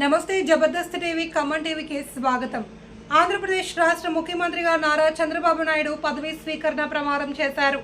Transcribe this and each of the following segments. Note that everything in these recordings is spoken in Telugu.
నమస్తే జబర్దస్త్ టీవీ ఖమ్మం టీవీకి స్వాగతం. ఆంధ్రప్రదేశ్ రాష్ట్ర ముఖ్యమంత్రిగా నారా చంద్రబాబు నాయుడు పదవీ స్వీకరణ ప్రమాణం చేశారు.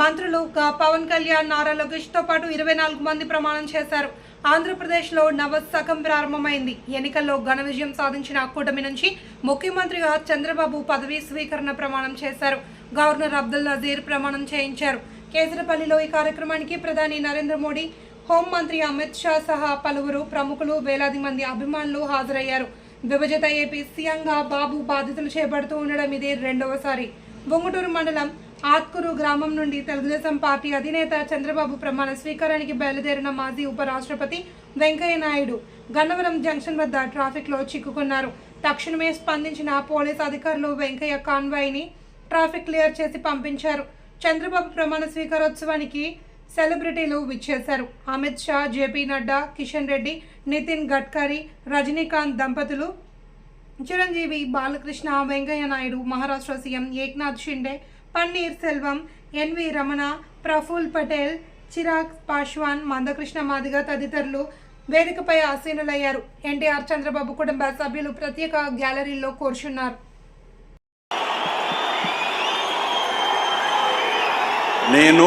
మంత్రులు పవన్ కళ్యాణ్ నారా లోకేష్తో పాటు ఇరవై నాలుగు మంది ప్రమాణం చేశారు. ఆంధ్రప్రదేశ్లో నవశకం ప్రారంభమైంది. ఎన్నికల్లో ఘన విజయం సాధించిన కూటమి నుంచి ముఖ్యమంత్రిగా చంద్రబాబు పదవీ స్వీకరణ ప్రమాణం చేశారు. గవర్నర్ అబ్దుల్ నజీర్ ప్రమాణం చేయించారు. కేసరపల్లిలో ఈ కార్యక్రమానికి ప్రధాని నరేంద్ర మోడీ హోంమంత్రి అమిత్ షా సహా పలువురు ప్రముఖులు వేలాది మంది అభిమానులు హాజరయ్యారు. విభజిత ఏపీ సీఎంగా బాబు బాధ్యతలు చేపడుతూ ఉండడం ఇది రెండవసారి. బొంగుటూరు మండలం ఆత్కూరు గ్రామం నుండి తెలుగుదేశం పార్టీ అధినేత చంద్రబాబు ప్రమాణ స్వీకారానికి బయలుదేరిన మాజీ ఉపరాష్ట్రపతి వెంకయ్య నాయుడు గన్నవరం జంక్షన్ వద్ద ట్రాఫిక్లో చిక్కుకున్నారు. తక్షణమే స్పందించిన పోలీస్ అధికారులు వెంకయ్య కాన్వాయ్ని ట్రాఫిక్ క్లియర్ చేసి పంపించారు. చంద్రబాబు ప్రమాణ స్వీకారోత్సవానికి సెలబ్రిటీలు విచ్చేశారు. అమిత్ షా జేపీ నడ్డా కిషన్ రెడ్డి నితిన్ గడ్కరీ రజనీకాంత్ దంపతులు చిరంజీవి బాలకృష్ణ వెంకయ్య నాయుడు మహారాష్ట్ర సీఎం ఏక్నాథ్ షిండే పన్నీర్ సెల్వం ఎన్వి రమణ ప్రఫుల్ పటేల్ చిరాగ్ పాశ్వాన్ మందకృష్ణ మాదిగ తదితరులు వేదికపై ఆసీనులయ్యారు. ఎన్టీఆర్ చంద్రబాబు కుటుంబ సభ్యులు ప్రత్యేక గ్యాలరీలో కూర్చున్నారు. నేను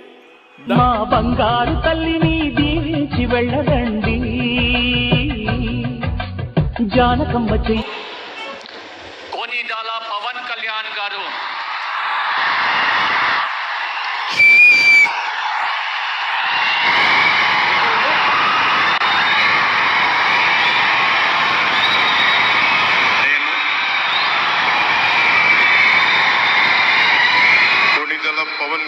మా బంగారు తల్లిని దీవించి వెళ్ళరండి జానకమ్మ చెయ్యి కోనిడాల పవన్ కళ్యాణ్ గారు నేను కొణిదల పవన్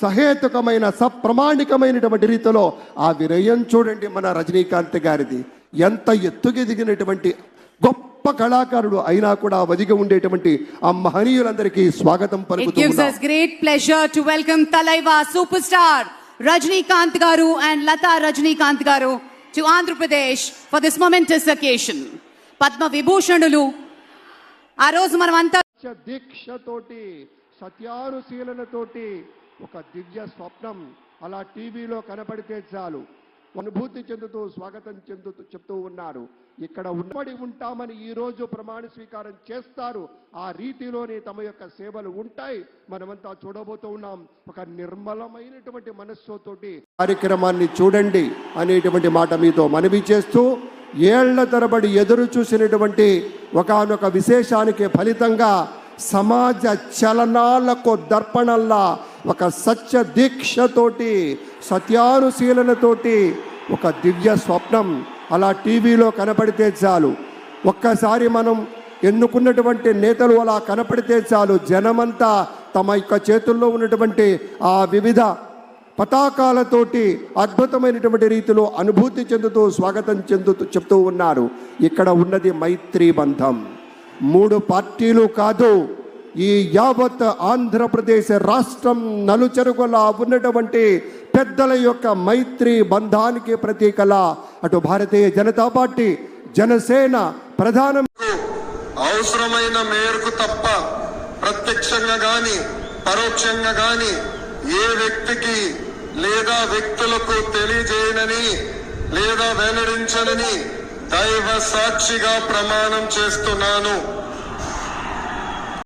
సహేతుకమైన సప్రమాణికమైనటువంటి రీతిలో ఆ విరయం చూడండి మన రజనీకాంత్ గారిది. ఎంత ఎత్తుకెదిగినటువంటి గొప్ప కళాకారుడు అయినా కూడా వదిగి ఉండేటువంటి ఆ మహనీయులందరికీ స్వాగతం పలుకుతూ Rajinikanth garu and Latha Rajinikanth garu to Andhra Pradesh for this momentous occasion Padma విభూషణులు ఆ రోజు మనం అంతా దీక్ష తోటి సత్యారు శీలన తోటి ఒక దివ్య స్వప్నం అలా టీవీలో కనపడితే చాలు. అనుభూతి చెందుతూ స్వాగతం చెందుతూ చెప్తూ ఉన్నారు. ఇక్కడ ఉన్నబడి ఉంటామని ఈరోజు ప్రమాణ స్వీకారం చేస్తారు. ఆ రీతిలోనే తమ యొక్క సేవలు ఉంటాయి. మనమంతా చూడబోతూ ఉన్నాం. ఒక నిర్మలమైనటువంటి మనస్సుతోటి కార్యక్రమాన్ని చూడండి అనేటువంటి మాట మీతో మనవి చేస్తూ ఏళ్ళ తరబడి ఎదురు చూసినటువంటి ఒకనొక విశేషానికి ఫలితంగా సమాజ చలనాలకు దర్పణల్లా ఒక సత్య దీక్షతోటి సత్యానుశీలనతోటి ఒక దివ్య స్వప్నం అలా టీవీలో కనపడితే చాలు. ఒక్కసారి మనం ఎన్నుకున్నటువంటి నేతలు అలా కనపడితే చాలు. జనమంతా తమ యొక్క చేతుల్లో ఉన్నటువంటి ఆ వివిధ పతాకాలతోటి అద్భుతమైనటువంటి రీతిలో అనుభూతి చెందుతూ స్వాగతం చెందుతూ చెప్తూ ఉన్నారు. ఇక్కడ ఉన్నది మైత్రీ బంధం. మూడు పార్టీలు కాదు ఈ యావత్ ఆంధ్రప్రదేశ్ రాష్ట్రం నలుచెరుగులా ఉన్నటువంటి పెద్దల యొక్క మైత్రి బంధానికి ప్రతీకల అటు భారతీయ జనతా పార్టీ జనసేన ప్రధాన అవసరమైన మేరకు తప్ప ప్రత్యక్షంగా గాని పరోక్షంగా గాని ఏ వ్యక్తికి లేదా వ్యక్తులకు తెలియజేయనని లేదా వెల్లడించనని దైవ సాక్షిగా ప్రమాణం చేస్తున్నాను.